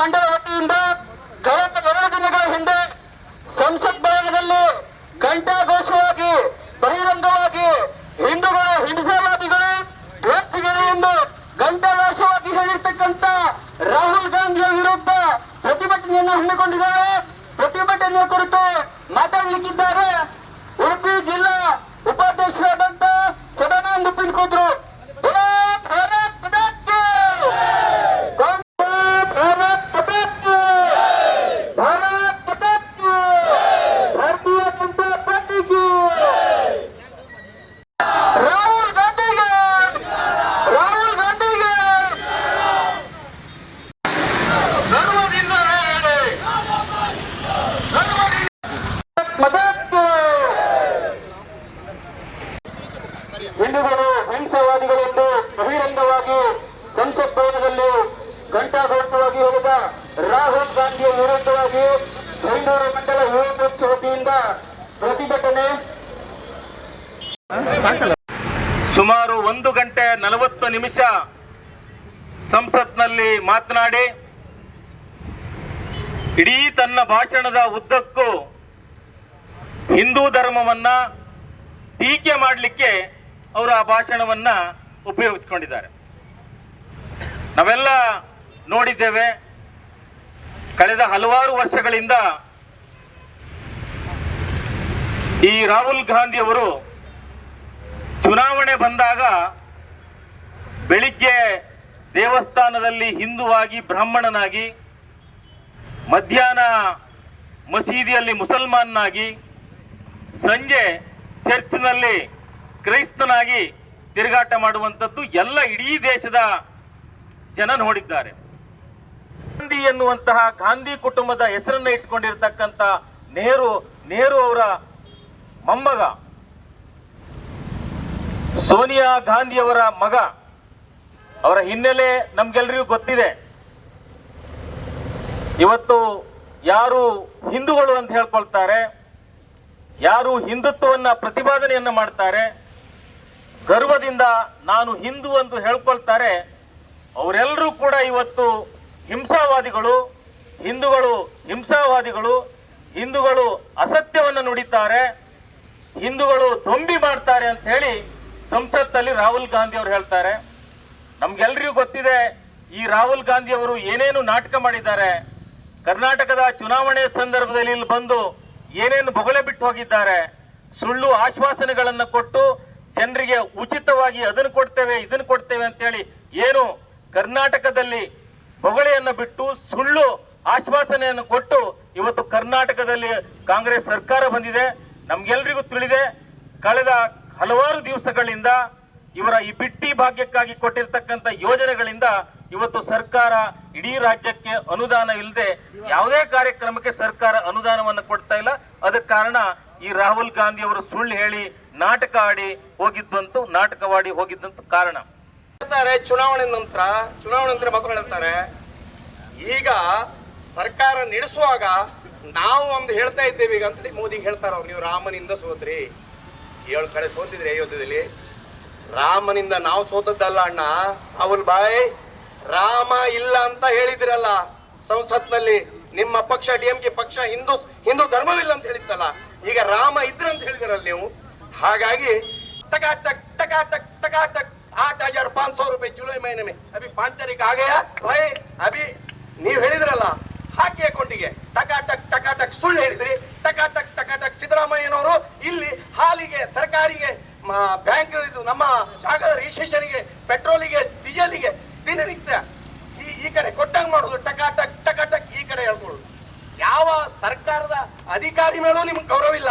ಮಂಡಲ ವತಿಯಿಂದ ಕಳೆದ ಎರಡು ದಿನಗಳ ಹಿಂದೆ ಸಂಸತ್ ಭವನದಲ್ಲಿ ಘಂಟಾಘೋಷವಾಗಿ, ಬಹಿರಂಗವಾಗಿ ಹಿಂದೂಗಳ ಹಿಂಸಾವಾದಿಗಳು ಡ್ರಗ್ಸ್ಗಳು ಎಂದು ಘಂಟಾಘೋಷವಾಗಿ ಹೇಳಿರ್ತಕ್ಕಂಥ ರಾಹುಲ್ ಗಾಂಧಿಯ ವಿರುದ್ಧ ಪ್ರತಿಭಟನೆಯನ್ನು ಹಮ್ಮಿಕೊಂಡಿದ್ದಾರೆ. ಪ್ರತಿಭಟನೆಯ ಕುರಿತು ಮಾತಾಡಲಿಕ್ಕಿದ್ದಾರೆ. ಉಡುಪಿ ಜಿಲ್ಲಾ ಉಪಾಧ್ಯಕ್ಷರಾದಂತಹ ಸದಾನಂದ ಪಿನ್ಕೋದ್ರು ಹಿಂದೂಗಳು, ಹಿಂಸಾವಾದಿಗಳೆಂದು ಬಹಿರಂಗವಾಗಿ ಸಂಸತ್ ಭವನದಲ್ಲಿ ಘಂಟಾಘೋಷವಾಗಿ ಹೇಳಿದ ರಾಹುಲ್ ಗಾಂಧಿಯ ವಿರುದ್ಧವಾಗಿ ಬೆಂಗಳೂರು ಮಂಡಲ ಯುವ ವತಿಯಿಂದ ಪ್ರತಿಭಟನೆ. ಸುಮಾರು ಒಂದು ಗಂಟೆ ನಲವತ್ತು ನಿಮಿಷ ಸಂಸತ್ನಲ್ಲಿ ಮಾತನಾಡಿ, ಇಡೀ ತನ್ನ ಭಾಷಣದ ಉದ್ದಕ್ಕೂ ಹಿಂದೂ ಧರ್ಮವನ್ನ ಟೀಕೆ ಮಾಡಲಿಕ್ಕೆ ಅವರು ಆ ಭಾಷಣವನ್ನ ಉಪಯೋಗಿಸಿಕೊಂಡಿದ್ದಾರೆ. ನಾವೆಲ್ಲ ನೋಡಿದ್ದೇವೆ, ಕಳೆದ ಹಲವಾರು ವರ್ಷಗಳಿಂದ ಈ ರಾಹುಲ್ ಗಾಂಧಿ ಅವರು ಚುನಾವಣೆ ಬಂದಾಗ ಬೆಳಿಗ್ಗೆ ದೇವಸ್ಥಾನದಲ್ಲಿ ಹಿಂದುವಾಗಿ ಬ್ರಾಹ್ಮಣನಾಗಿ, ಮಧ್ಯಾಹ್ನ ಮಸೀದಿಯಲ್ಲಿ ಮುಸಲ್ಮಾನ್ನಾಗಿ, ಸಂಜೆ ಚರ್ಚ್ನಲ್ಲಿ ಕ್ರೈಸ್ತನಾಗಿ ತಿರುಗಾಟ ಮಾಡುವಂಥದ್ದು ಎಲ್ಲ ಇಡೀ ದೇಶದ ಜನ ನೋಡಿದ್ದಾರೆ. ಗಾಂಧಿ ಎನ್ನುವಂತಹ ಗಾಂಧಿ ಕುಟುಂಬದ ಹೆಸರನ್ನ ಇಟ್ಕೊಂಡಿರ್ತಕ್ಕಂಥ ನೆಹರು ನೆಹರು ಅವರ ಮೊಮ್ಮಗ, ಸೋನಿಯಾ ಗಾಂಧಿಯವರ ಮಗ, ಅವರ ಹಿನ್ನೆಲೆ ನಮ್ಗೆಲ್ರಿಗೂ ಗೊತ್ತಿದೆ. ಇವತ್ತು ಯಾರು ಹಿಂದೂಗಳು ಅಂತ ಹೇಳ್ಕೊಳ್ತಾರೆ, ಯಾರು ಹಿಂದುತ್ವವನ್ನ ಪ್ರತಿಪಾದನೆಯನ್ನ ಮಾಡ್ತಾರೆ ಗರ್ವದಿಂದ ನಾನು ಹಿಂದೂ ಅಂತ ಹೇಳ್ಕೊಳ್ತಾರೆ, ಅವರೆಲ್ಲರೂ ಕೂಡ ಇವತ್ತು ಹಿಂಸಾವಾದಿಗಳು, ಹಿಂದೂಗಳು ಹಿಂಸಾವಾದಿಗಳು, ಹಿಂದೂಗಳು ಅಸತ್ಯವನ್ನು ನುಡಿತಾರೆ, ಹಿಂದೂಗಳು ದೊಂಬಿ ಮಾಡ್ತಾರೆ ಅಂತ ಹೇಳಿ ಸಂಸತ್ತಲ್ಲಿ ರಾಹುಲ್ ಗಾಂಧಿ ಅವರು ಹೇಳ್ತಾರೆ. ನಮ್ಗೆಲ್ರಿಗೂ ಗೊತ್ತಿದೆ, ಈ ರಾಹುಲ್ ಗಾಂಧಿ ಅವರು ಏನೇನು ನಾಟಕ ಮಾಡಿದ್ದಾರೆ. ಕರ್ನಾಟಕದ ಚುನಾವಣೆ ಸಂದರ್ಭದಲ್ಲಿ ಇಲ್ಲಿ ಬಂದು ಏನೇನು ಬೊಗಳೆ ಬಿಟ್ಟು ಹೋಗಿದ್ದಾರೆ. ಸುಳ್ಳು ಆಶ್ವಾಸನೆಗಳನ್ನು ಕೊಟ್ಟು ಜನರಿಗೆ ಉಚಿತವಾಗಿ ಅದನ್ನು ಕೊಡ್ತೇವೆ, ಇದನ್ನು ಕೊಡ್ತೇವೆ ಅಂತೇಳಿ ಏನು ಕರ್ನಾಟಕದಲ್ಲಿ ಬೊಗಳೆಯನ್ನು ಬಿಟ್ಟು ಸುಳ್ಳು ಆಶ್ವಾಸನೆಯನ್ನು ಕೊಟ್ಟು ಇವತ್ತು ಕರ್ನಾಟಕದಲ್ಲಿ ಕಾಂಗ್ರೆಸ್ ಸರ್ಕಾರ ಬಂದಿದೆ. ನಮ್ಗೆಲ್ರಿಗೂ ತಿಳಿದೆ, ಕಳೆದ ಹಲವಾರು ದಿವಸಗಳಿಂದ ಇವರ ಈ ಬಿಟ್ಟಿ ಭಾಗ್ಯಕ್ಕಾಗಿ ಕೊಟ್ಟಿರ್ತಕ್ಕಂಥ ಯೋಜನೆಗಳಿಂದ ಇವತ್ತು ಸರ್ಕಾರ ಇಡೀ ರಾಜ್ಯಕ್ಕೆ ಅನುದಾನ ಇಲ್ಲದೆ ಯಾವುದೇ ಕಾರ್ಯಕ್ರಮಕ್ಕೆ ಸರ್ಕಾರ ಅನುದಾನವನ್ನು ಕೊಡ್ತಾ ಅದಕ್ಕೆ ಕಾರಣ ಈ ರಾಹುಲ್ ಗಾಂಧಿ ಅವರು ಸುಳ್ಳು ಹೇಳಿ ನಾಟಕ ಆಡಿ ಹೋಗಿದ್ದಂತೂ ನಾಟಕವಾಡಿ ಹೋಗಿದ್ದಂತೂ ಕಾರಣ. ಹೇಳ್ತಾರೆ, ಚುನಾವಣೆ ನಂತರ ಚುನಾವಣೆ ನಂತರ ಮಕ್ಕಳು ಹೇಳ್ತಾರೆ, ಈಗ ಸರ್ಕಾರ ನಡೆಸುವಾಗ ನಾವು ಒಂದು ಹೇಳ್ತಾ ಇದ್ದೇವೆ ಈಗ ಅಂತ ಮೋದಿ ಹೇಳ್ತಾರ ಅವ್ರು, ನೀವು ರಾಮನಿಂದ ಸೋತ್ರಿ. ಏಳು ಕಡೆ ಸೋತಿದ್ರಿ ಅಯೋಧ್ಯದಲ್ಲಿ. ರಾಮನಿಂದ ನಾವು ಸೋತದ್ದಲ್ಲ ಅಣ್ಣ. ಅವಲ್ ಬಾಯ್, ರಾಮ ಇಲ್ಲ ಅಂತ ಹೇಳಿದಿರಲ್ಲ ಸಂಸತ್ನಲ್ಲಿ. ನಿಮ್ಮ ಪಕ್ಷ ಡಿಎಂಕೆ ಪಕ್ಷ, ಹಿಂದೂ ಹಿಂದೂ ಧರ್ಮವಿಲ್ಲ ಅಂತ ಹೇಳಿತ್ತಲ್ಲ, ಈಗ ರಾಮ ಇದ್ರಂತ ಹೇಳಿದಿರಲ್ಲ ನೀವು? ಹಾಗಾಗಿ ಟಕಾ ಟಕ್ ಟಕಾ ಟಕ್ ಟಕಾ ಟಕ್ ಹಜಾರ್ ಪಾಂಚ್ ಸಾವಿರ ರೂಪಾಯಿ ಜುಲೈ ಮಹಿನೆ ಅಭಿ ಪಾಂಚ್ ತಾರೀಕು ಆಗಯ? ಭಯ, ಅಭಿ, ನೀವ್ ಹೇಳಿದ್ರಲ್ಲ ಹಾಕಿ ಅಕೌಂಟಿಗೆ ಟಕಾ ಟಕ್ ಟಕಾ ಟಕ್ ಸುಳ್ಳು ಹೇಳಿದ್ರಿ. ಟಕಾ ಟಕ್ ಟಕಾ ಟಕ್ ಸಿದ್ದರಾಮಯ್ಯನವರು ಇಲ್ಲಿ ಹಾಲಿಗೆ, ತರಕಾರಿಗೆ ಬ್ಯಾಂಕ್ ಇದು ನಮ್ಮ ಜಾಗದ ರಿಜಿಸ್ಟ್ರೇಷನ್ಗೆ ಪೆಟ್ರೋಲಿಗೆ ಡೀಸೆಲ್ಗೆ ದಿನನಿತ್ಯ ಈ ಈ ಕಡೆ ಕೊಟ್ಟಂಗೆ ಮಾಡೋದು. ಟಕಾ ಟಕ್ ಟಕಾ ಟಕ್ ಕಡೆ ಹೇಳ್ಕೊಳ್ಳೋದು ಯಾವ ಸರ್ಕಾರದ ಅಧಿಕಾರಿ ಮೇಲೂ ನಿಮ್ಗೆ ಗೌರವ ಇಲ್ಲ.